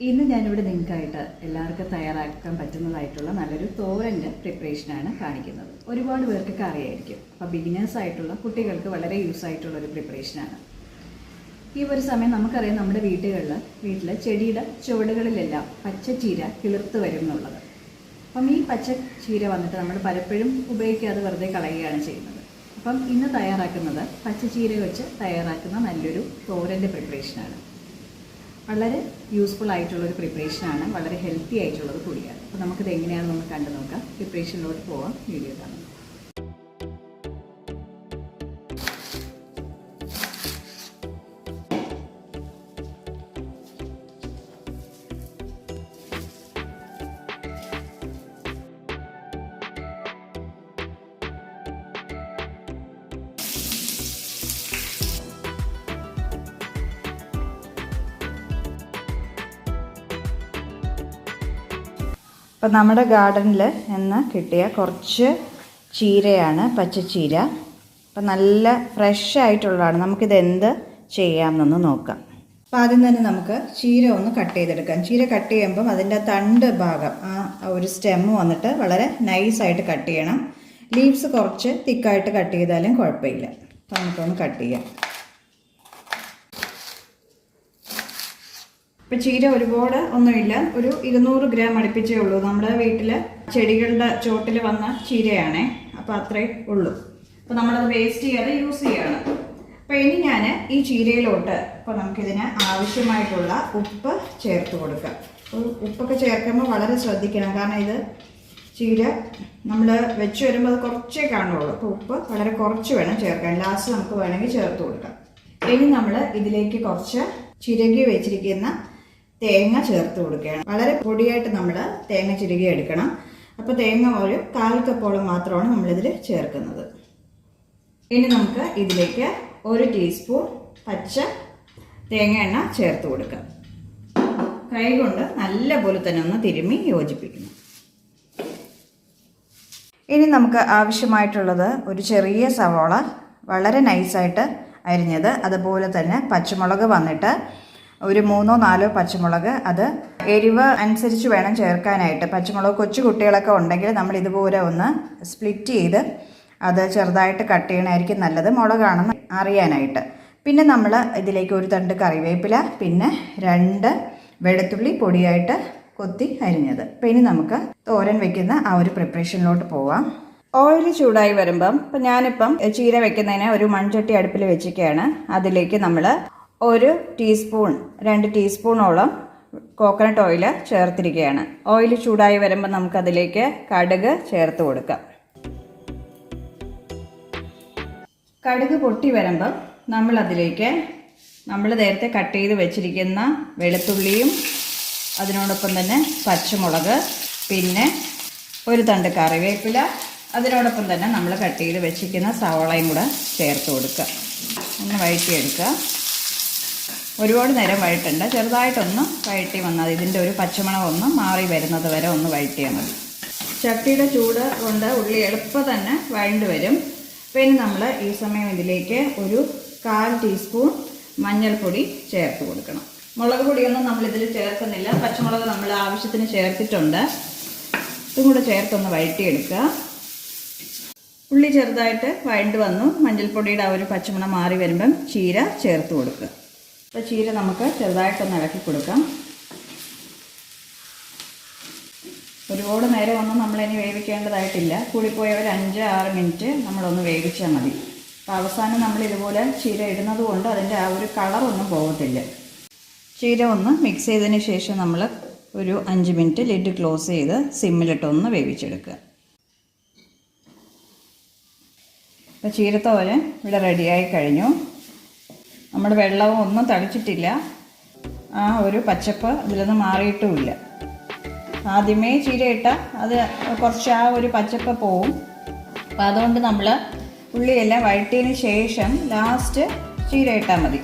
ഇന്ന് ഞാനിവിടെ നിങ്ങൾക്കായിട്ട് എല്ലാവർക്കും തയ്യാറാക്കാൻ പറ്റുന്നതായിട്ടുള്ള നല്ലൊരു തോരന്റെ പ്രിപ്പറേഷനാണ് കാണിക്കുന്നത്. ഒരുപാട് പേർക്കൊക്കെ അറിയായിരിക്കും. അപ്പോൾ ബിഗിനേഴ്സ് ആയിട്ടുള്ള കുട്ടികൾക്ക് വളരെ യൂസ് ആയിട്ടുള്ള ഒരു പ്രിപ്പറേഷനാണ് ഈ ഒരു സമയം നമുക്കറിയാം നമ്മുടെ വീടുകളിൽ വീട്ടിൽ ചെടിയുടെ ചുവടുകളിലെല്ലാം പച്ച ചീര കിളിർത്ത് വരും എന്നുള്ളത് അപ്പം ഈ പച്ച ചീര വന്നിട്ട് നമ്മൾ പലപ്പോഴും ഉപയോഗിക്കാതെ വെറുതെ കളയുകയാണ് ചെയ്യുന്നത്. അപ്പം ഇന്ന് തയ്യാറാക്കുന്നത് പച്ച ചീര വെച്ച് തയ്യാറാക്കുന്ന നല്ലൊരു തോരന്റെ പ്രിപ്പറേഷനാണ് വളരെ യൂസ്ഫുൾ ആയിട്ടുള്ള ഒരു പ്രിപ്പറേഷനാണ് വളരെ ഹെൽത്തി ആയിട്ടുള്ളത് കൂടിയാണ്. അപ്പോൾ നമുക്കിത് എങ്ങനെയാണെന്ന് നമുക്ക് കണ്ടു നോക്കാം പ്രിപ്പറേഷനിലോട്ട് പോവാം. വീഡിയോ കാണാം. അപ്പം നമ്മുടെ ഗാർഡനിൽ നിന്ന് കിട്ടിയ കുറച്ച് ചീരയാണ് പച്ചച്ചീര. അപ്പം നല്ല ഫ്രഷ് ആയിട്ടുള്ളതാണ്. നമുക്കിത് എന്ത് ചെയ്യാമെന്നൊന്ന് നോക്കാം. അപ്പം ആദ്യം തന്നെ നമുക്ക് ചീര ഒന്ന് കട്ട് ചെയ്തെടുക്കാം. ചീര കട്ട് ചെയ്യുമ്പം അതിന്റെ തണ്ട് ഭാഗം ആ ഒരു സ്റ്റെം വന്നിട്ട് വളരെ നൈസായിട്ട് കട്ട് ചെയ്യണം. ലീവ്സ് കുറച്ച് തിക്കായിട്ട് കട്ട് ചെയ്താലും കുഴപ്പമില്ല. അപ്പം നമുക്കൊന്ന് കട്ട് ചെയ്യാം. ഇപ്പം ചീര ഒരുപാട് ഒന്നുമില്ല. ഒരു ഇരുന്നൂറ് ഗ്രാം അടുപ്പിച്ചേ ഉള്ളൂ. നമ്മുടെ വീട്ടിൽ ചെടികളുടെ ചോട്ടിൽ വന്ന ചീരയാണേ. അപ്പോൾ അത്രേ ഉള്ളൂ. അപ്പോൾ നമ്മളത് വേസ്റ്റ് ചെയ്യാതെ യൂസ് ചെയ്യാണ്. അപ്പോൾ ഇനി ഞാൻ ഈ ചീരയിലോട്ട് ഇപ്പോൾ നമുക്കിതിന് ആവശ്യമായിട്ടുള്ള ഉപ്പ് ചേർത്ത് കൊടുക്കാം. ഉപ്പൊക്കെ ചേർക്കുമ്പോൾ വളരെ ശ്രദ്ധിക്കണം. കാരണം ഇത് ചീര നമ്മൾ വെച്ച് വരുമ്പോൾ അത് കുറച്ചേ കാണുള്ളൂ. അപ്പോൾ ഉപ്പ് വളരെ കുറച്ച് വേണം ചേർക്കാൻ. ലാസ്റ്റ് നമുക്ക് വേണമെങ്കിൽ ചേർത്ത് കൊടുക്കാം. ഇനി നമ്മൾ ഇതിലേക്ക് കുറച്ച് ചിരകി വെച്ചിരിക്കുന്ന തേങ്ങ ചേർത്ത് കൊടുക്കുകയാണ്. വളരെ പൊടിയായിട്ട് നമ്മൾ തേങ്ങ ചിരുകി എടുക്കണം. അപ്പോൾ തേങ്ങ ഒരു കാൽ കപ്പോളം മാത്രമാണ് നമ്മളിതിൽ ചേർക്കുന്നത്. ഇനി നമുക്ക് ഇതിലേക്ക് ഒരു ടീസ്പൂൺ പച്ച തേങ്ങ എണ്ണ ചേർത്ത് കൊടുക്കാം. കൈകൊണ്ട് നല്ലപോലെ തന്നെ ഒന്ന് തിരുമ്മി യോജിപ്പിക്കണം ഇനി നമുക്ക് ആവശ്യമായിട്ടുള്ളത് ഒരു ചെറിയ സവോള വളരെ നൈസായിട്ട് അരിഞ്ഞത് അതുപോലെ തന്നെ പച്ചമുളക് വന്നിട്ട് ഒരു മൂന്നോ നാലോ പച്ചമുളക് അത് എരിവ് അനുസരിച്ച് വേണം ചേർക്കാനായിട്ട്. പച്ചമുളക് കൊച്ചു കുട്ടികളൊക്കെ ഉണ്ടെങ്കിൽ നമ്മൾ ഇതുപോലെ ഒന്ന് സ്പ്ലിറ്റ് ചെയ്ത് അത് ചെറുതായിട്ട് കട്ട് ചെയ്യണമായിരിക്കും നല്ലത് മുളകാണെന്ന് അറിയാനായിട്ട്. പിന്നെ നമ്മൾ ഇതിലേക്ക് ഒരു തണ്ട് കറിവേപ്പില പിന്നെ രണ്ട് വെളുത്തുള്ളി പൊടിയായിട്ട് കൊത്തി അരിഞ്ഞത്. അപ്പം ഇനി നമുക്ക് തോരൻ വെക്കുന്ന ആ ഒരു പ്രിപ്പറേഷനിലോട്ട് പോവാം. ഓയിൽ ചൂടായി വരുമ്പം ഇപ്പം ഞാനിപ്പം ചീര വെക്കുന്നതിന് ഒരു മൺചട്ടി അടുപ്പിൽ വെച്ചിരിക്കുകയാണ്. അതിലേക്ക് നമ്മൾ ഒരു ടീസ്പൂൺ രണ്ട് ടീസ്പൂണോളം കോക്കനട്ട് ഓയിൽ ചേർത്തിരിക്കുകയാണ്. ഓയിൽ ചൂടായി വരുമ്പോൾ നമുക്കതിലേക്ക് കടുക് ചേർത്ത് കൊടുക്കാം. കടുക് പൊട്ടി വരുമ്പോൾ നമ്മളതിലേക്ക് നമ്മൾ നേരത്തെ കട്ട് ചെയ്ത് വെച്ചിരിക്കുന്ന വെളുത്തുള്ളിയും അതിനോടൊപ്പം തന്നെ പച്ചമുളക് പിന്നെ ഒരു തണ്ട് കറിവേപ്പില അതിനോടൊപ്പം തന്നെ നമ്മൾ കട്ട് ചെയ്ത് വെച്ചിരിക്കുന്ന സവളയും കൂടെ ചേർത്ത് കൊടുക്കുക. ഒന്ന് വഴറ്റിയെടുക്കുക. ഒരുപാട് നേരം വഴറ്റണ്ട ചെറുതായിട്ടൊന്ന് വഴറ്റി വന്നാൽ ഇതിന്റെ ഒരു പച്ചമണം ഒന്ന് മാറി വരുന്നത് വരെ ഒന്ന് വഴറ്റിയാൽ മതി. ചട്ടിയുടെ ചൂട് കൊണ്ട് ഉള്ളി എളുപ്പം തന്നെ വഴണ്ട് വരും. പിന്നെ നമ്മൾ ഈ സമയം ഇതിലേക്ക് ഒരു കാൽ ടീസ്പൂൺ മഞ്ഞൾപ്പൊടി ചേർത്ത് കൊടുക്കണം. മുളക് പൊടിയൊന്നും നമ്മളിതിൽ ചേർക്കുന്നില്ല. പച്ചമുളക് നമ്മൾ ആവശ്യത്തിന് ചേർത്തിട്ടുണ്ട്. ഇതും കൂടെ ചേർത്തൊന്ന് വഴറ്റിയെടുക്കുക. ഉള്ളി ചെറുതായിട്ട് വഴണ്ട് വന്നു. മഞ്ഞൾപ്പൊടിയുടെ ആ ഒരു പച്ചമണം മാറി വരുമ്പം ചീര ചേർത്ത് കൊടുക്കുക. അപ്പോൾ ചീര നമുക്ക് ചെറുതായിട്ടൊന്ന് ഇളക്കി കൊടുക്കാം. ഒരുപാട് നേരം ഒന്നും നമ്മളിനി വേവിക്കേണ്ടതായിട്ടില്ല. കൂടിപ്പോയ ഒരു അഞ്ച് ആറ് മിനിറ്റ് നമ്മളൊന്ന് വേവിച്ചാൽ മതി. അപ്പോൾ അവസാനം നമ്മൾ ഇതുപോലെ ചീര ഇടുന്നത് കൊണ്ട് അതിന്റെ ആ ഒരു കളറൊന്നും പോകത്തില്ല. ചീര ഒന്ന് മിക്സ് ചെയ്തതിന് ശേഷം നമ്മൾ ഒരു അഞ്ച് മിനിറ്റ് ലിഡ് ക്ലോസ് ചെയ്ത് സിമ്മിലിട്ടൊന്ന് വേവിച്ചെടുക്കുക. അപ്പോൾ ചീരത്തോരൻ ഇവിടെ റെഡിയായി കഴിഞ്ഞു. നമ്മുടെ വെള്ളവും ഒന്നും തളിച്ചിട്ടില്ല. ആ ഒരു പച്ചപ്പ് ഇതിലൊന്നും മാറിയിട്ടുമില്ല. ആദ്യമേ ചീരയിട്ട അത് കുറച്ച് ആ ഒരു പച്ചപ്പ് പോവും. അപ്പോൾ അതുകൊണ്ട് നമ്മൾ ഉള്ളിയെല്ലാം വഴറ്റിയതിന് ശേഷം ലാസ്റ്റ് ചീരയിട്ടാൽ മതി.